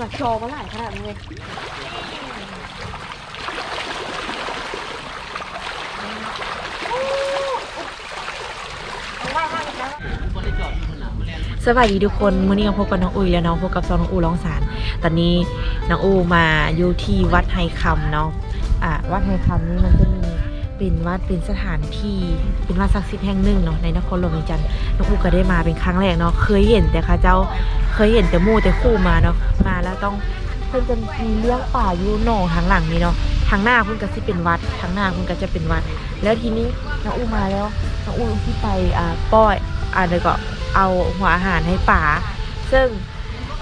หลักจอมาหลายขนาดนี้เลยสวัสดีทุกคนมื้อนี้ก็พบกับน้องอุ้ยแล้วเน้องพบกับซองน้องอูร้องสาร ตอนนี้น้องอูมาอยู่ที่วัดไฮคำเนาะอ่าวัดไฮคำนี่มันจะมี เป็นวัดเป็นสถานที่เป็นวัดศักดิ์สิทธิ์แห่งหนึ่งเนาะในนครหลวงเวียงจันทร์น้องอูก็ได้มาเป็นครั้งแรกเนาะเคยเห็นแต่เข้าเจ้าเคยเห็นแต่มู่แต่คู่มาเนาะมาแล้วต้องเพิ่นจะมีเลี้ยงป่าอยู่หนองทางหลังนี่เนาะทางหน้าเพิ่นก็สิเป็นวัดทางหน้าเพิ่นก็จะเป็นวัด แล้วทีนี้น้องอูมาแล้วน้องอูที่ไปอ่าป้อยอ่าเดี๋ยวก็เอาหัวอาหารให้ป่าซึ่ง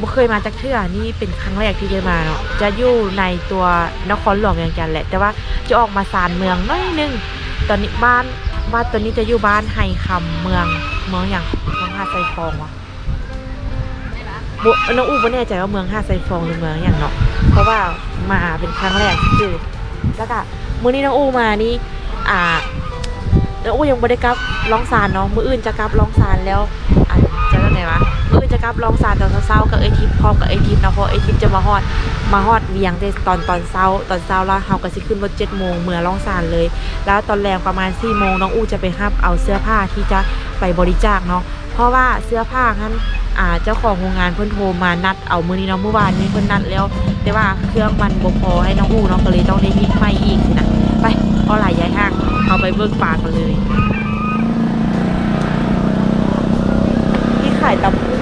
บ่เคยมาจากเทื่อนี่เป็นครั้งแรกที่ได้มาเนาะจะอยู่ในตัวนครหลวงเวียงจันทร์แหละ แต่ว่าจะออกมาสานเมืองน้อยหนึงตอนนี้บ้านบ้านตอนนี้จะอยู่บ้านไฮคำเมืองเมืองอย่างเมืองหาไซฟองวะบุน้องอูบ่แน่ใจว่าเมืองหาไซฟองหรือเมืองอย่างเนาะเพราะว่ามาเป็นครั้งแรกที่เจอแล้วก็มื้อนี้น้องอูมานี่อ่าน้องอูยังบ่ได้กลับร้องซานเนาะมื้ออื่นจะกลับร้องซานแล้วอ่าจะเรื่องไหนวะมื้อ จะกลับร้องซาตอนเช้ากับเอทิพย์พร้อมกับเอทิพย์เนาะเพราะเอทิพย์จะมาฮอดมาฮอดเวียงแต่ตอนตอนเช้าตอนเช้าแล้วเฮาก็สิขึ้นรถ7โมงเมื่อร้องซานเลย แล้วตอนแรงประมาณ4โมงน้องอูจะไปรับเอาเสื้อผ้าที่จะไปบริจาคเนาะเพราะว่าเสื้อผ้านั้นอ่าเจ้าของโรงงานเพิ่นโทรมานัดเอามือนี้เนาะเมื่อวานนี้เพิ่นนัดแล้ว แต่ว่าเครื่องมันบ่พอให้น้องอูเนาะก็เลยต้องได้ยิกใหม่อีกนะไปก็หลายย้ายห้างเอาไปเบิ่งปลากันเลย ที่ขายตำกุ้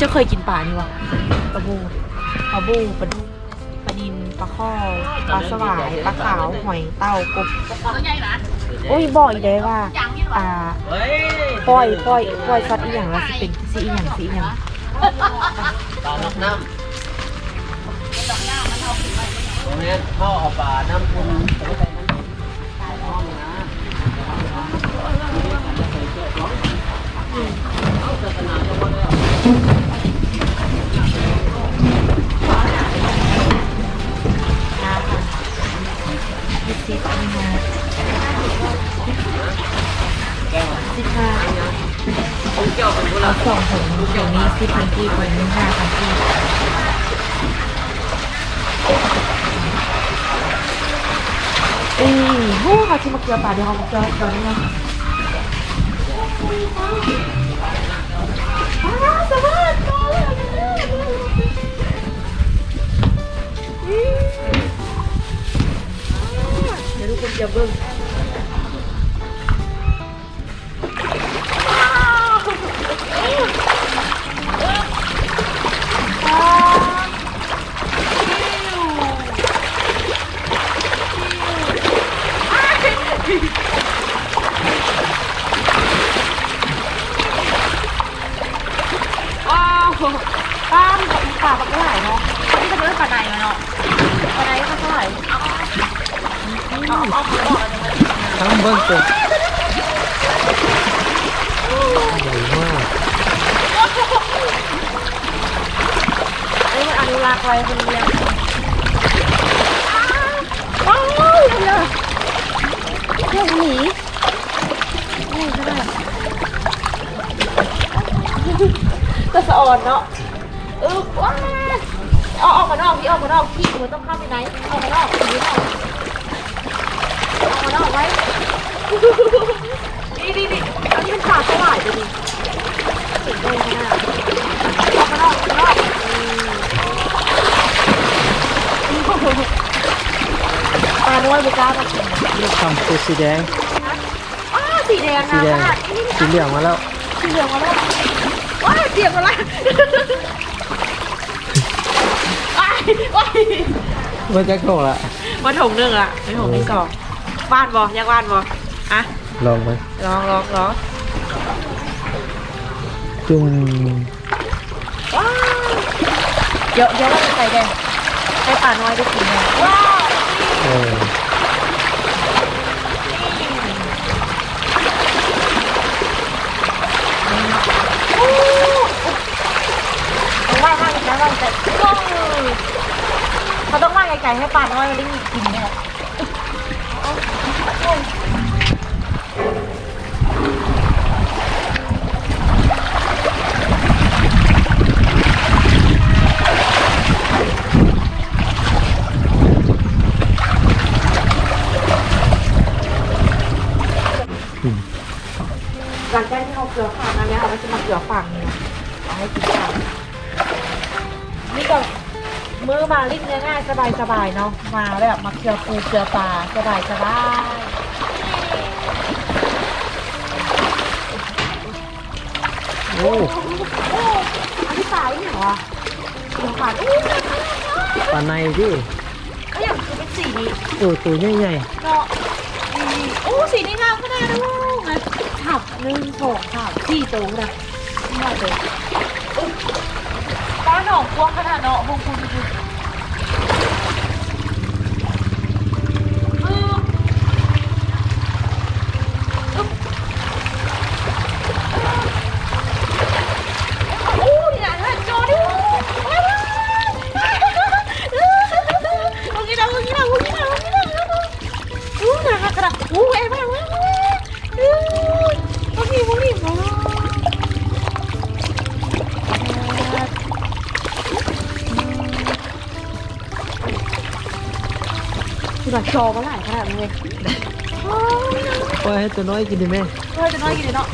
จะเคยกินปลานี่วะปลาบูปลาบูปลาดุกปลาดินปลาข้อปลาสวายปลาขาวหอยเต่ากบโอ้ยบอกอีกเลยว่าอ่าปล่อยปล่อยปล่อยซัดอีหยังแล้วสิเป็นสิอีหยังสิอีหยังปลาน้ำน้ำตรงนี้พ่อเอาปลาน้ำคุณไปใส่น้ โหเขาชิมะเกลือป่าเดี๋ยวเขามาเกลือเกลือนี่นะอ้าวสวัสดีเดี๋ยวทุกคนจะเบิ่งว้าวป้ามกับอีป่าปลาเท่าไหร่เนาะนี่เป็นเรื่องปลาในเนาะปลาในก็เท่าไหร่เอาเอาเอาเอบอกกันเลยทั้งเบิ้งตัวใหญ่มากเอ้ยมันอนุรักษ์ไว้คนเดียวว้าวเดี๋ยวเดี๋ยวหนีนี่ก็ได้ ก็สะออนเนาะเออว้าเอาออกมานอกพี่ออกมานอกพี่มันต้องเข้าไปไหนออกมานอกพี่ออกออกมานอกไว้นี่นี่นี่อันนี้เป็นปลาสวายตัวนี้ติดเลยค่ะออกมานอกออกมานอกปลาด้วยบุกล้ามากินนี่ทำคือสีแดงอ้าสีแดงนะสีแดงสีเหลืองมาแล้วสีเหลืองมาแล้ว ยเปียกหมดละว้ายว้ายเมื่อกี้โกละมาถงหนึ่งละไม่ถงที่สองบ้านบอยังบ้านบออะลองไหมลองลองลองจุ่มว้าวเยอะเยอะว่าใส่แดงให้ป่าน้อยได้กินเนี่ยว้าว เออ ต้อง ว่าข้างนะว่าแต่ว้าวเขาต้องว่าไก่ๆให้ป่าน้อยมันได้กินเนี่ยหลังจากที่เขาเกลือฝั่งนั้นแล้วเราจะมาเกลือฝั่งนี้นะเอาให้กินกัน นี่ก็มือมาลิ้นง่ายๆสบายๆเนาะมาแบบมาเกลือปูเกลือปลาสบายสบายๆโอ้โอ้อันนี้ตายเหรอสงสารอู้ปลาในที่เขาอยากคือเป็นสีนี้โอ้ตัวใหญ่เนาะนี่โอ้สีนี้งามขนาดนั้นลูกนะขับหนึ่งสองสามสี่ตัวนะนี่มาเล ยอุ๊ยป้าหนองพวงขนาดเนาะพวงคุณคุณเอออึ๊บโอ้ยนะท่านโจดิโอ้ยมึงกินนะมึงกินนะมึงกินนะมึงกินนะอู้หนักกระดาษอู้เอ็มเอ็มเอ็มอู้มึงนี่มึงนี่มึง คุณอะชอมาหลายขนาดนี้เลยปล่อยให้ตัวน้อยกินดิแม่เฮ้ยจะน้อยกี่เนาะ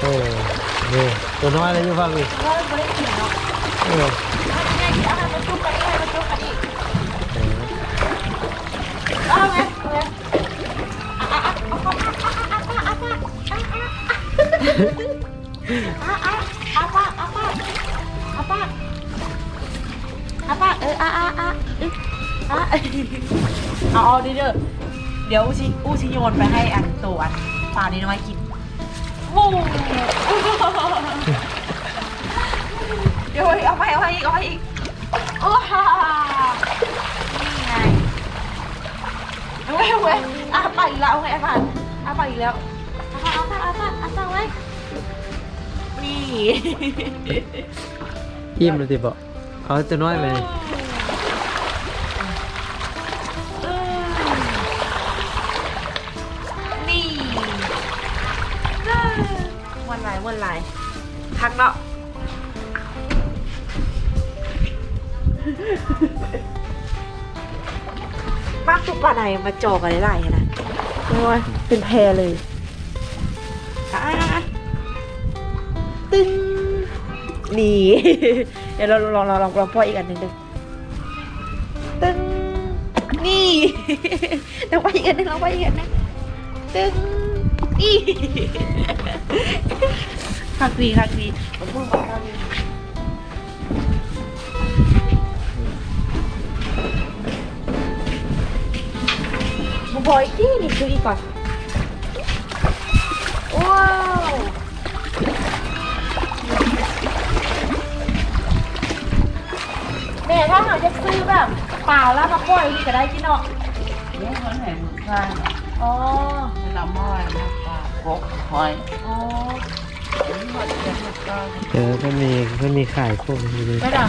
โอ้นี่ตัวน้อยเลยอยู่ฟังอีกเฮ้ยไม่ได้กินเนาะเออแม่กินอาหารมาจุ๊บไปให้มาจุ๊บอันนี้เอาไงเอาไงอะอะเอเข้อะอะอะอะอะอะอะอะ เอาเอาดิเด้อเดี๋ยวอูชิอูชิโยนไปให้อันตัวอันปลานี้น้อยกินโอ้โหเดี๋ยวเอาไปเอาไปอีกเอาไปอีกโอ้ฮ่านี่ไงเอาไว้เว้อาปากอีกแล้วเอาไว้อาปากอาปากอีกแล้วอาปากอาปากอาปากอาปากไว้นี่อิ่มเลยติบอกเอาตัวน้อยไป วันไหลวันไหลพักเนาะมากทุกปลาไหนมาจอกอะไรหลายๆนะโอ้ยเป็นแพรเลยอะตึ้งนี่เดี๋ยวเราลองลองลองลองพ่ออีกอันหนึ่งดึงตึ้งนี่ลองไปอีกอันหนึ่งลองไปอีกอันหนึ่งตึ้งนี่ คักดีคักดีผมพูดบอกคักดีผมพออีกที่นี่ดูอีกก่อนว้าวแม่ถ้าเราจะซื้อแบบเปล่าแล้วมาปล่อยนี่ก็ได้ที่เนาะนี่มันเห็นข้างอ๋อน้ำม้อยน้ำ ปลาพกหอยอ๋อหมดเดือนหมดก็เออมันมีมันมีขายพวกนี้เลยไม่ด่ะ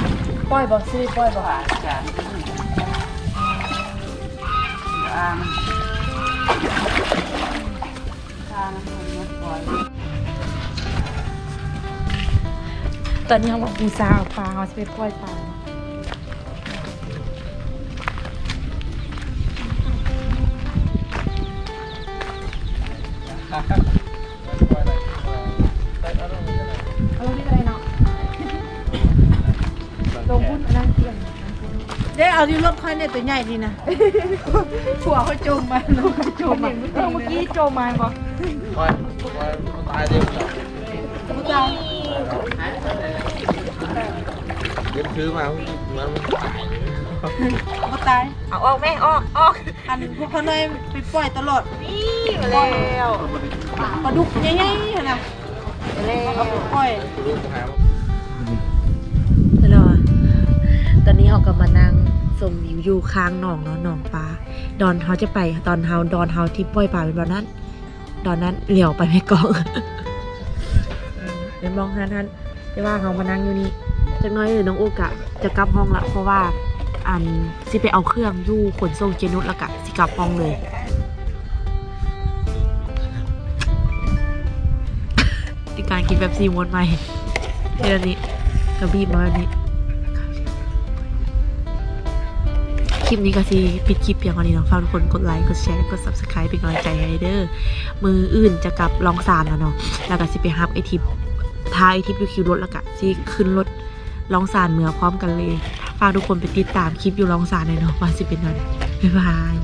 ปล่อยบอกซื้อปล่อยบอกหวานจานที่นี่อ่างทานน้ำมันมดปล่อยตอนนี้เขาบอกปูซาเอาปลาเขาจะไปปล่อยปลาเอา ได้เอาที่รถค่อยเนี่ยตัวใหญ่ดีนะผัวเขาจมมาน้องเขาจมมาเออเมื่อกี้โจมมาบอกตายเดียวผู้ชายเดี๋ยวซื้อมามันเขาตาย เอาออกแม่ออกออกอันพวกเขาเลยไปปล่อยตลอด นี่มาแล้วปลาดุกใหญ่ๆนะมาแล้วเอาไปปล่อย ตอนนี้เราก็มานั่งชมวิวอยู่ข้างหนองเนาะหนองปลาดอนเฮาจะไปตอนเฮาดอนเฮาที่ปล่อยปลาเป็นแบบนั้นดอนนั้นเหลียวไปไม่กองเป็นมองท่านท่านแต่ว่าเขามานั่งอยู่นี่จักน้อยหรือน้องอุกะจะกลับห้องละเพราะว่าอันสิไปเอาเครื่องยู่ขนส่งเจนุสแล้วกะสิกลับห้องเลยในการกินแบบซีมวนใหม่เดี๋ยวนี้กระบีบมาแบบนี้ ลิปนี้ก็สิปิดคลิปเพียงเท่านี้เนาะฝากทุกคนกดไลค์กดแชร์กด subscribe เป็นกำลังใจให้เด้อมืออื่นจะกลับลองสานแล้วเนาะแล้วก็สิไปฮับไอทิปท้ายไอทิปยูคิวรถแล้วก็สิขึ้นรถลองสานเมือพร้อมกันเลยฝากทุกคนไปติดตามคลิปอยู่ลองสานเลยเนาะว่าสิเป็นยังไงบ๊ายบาย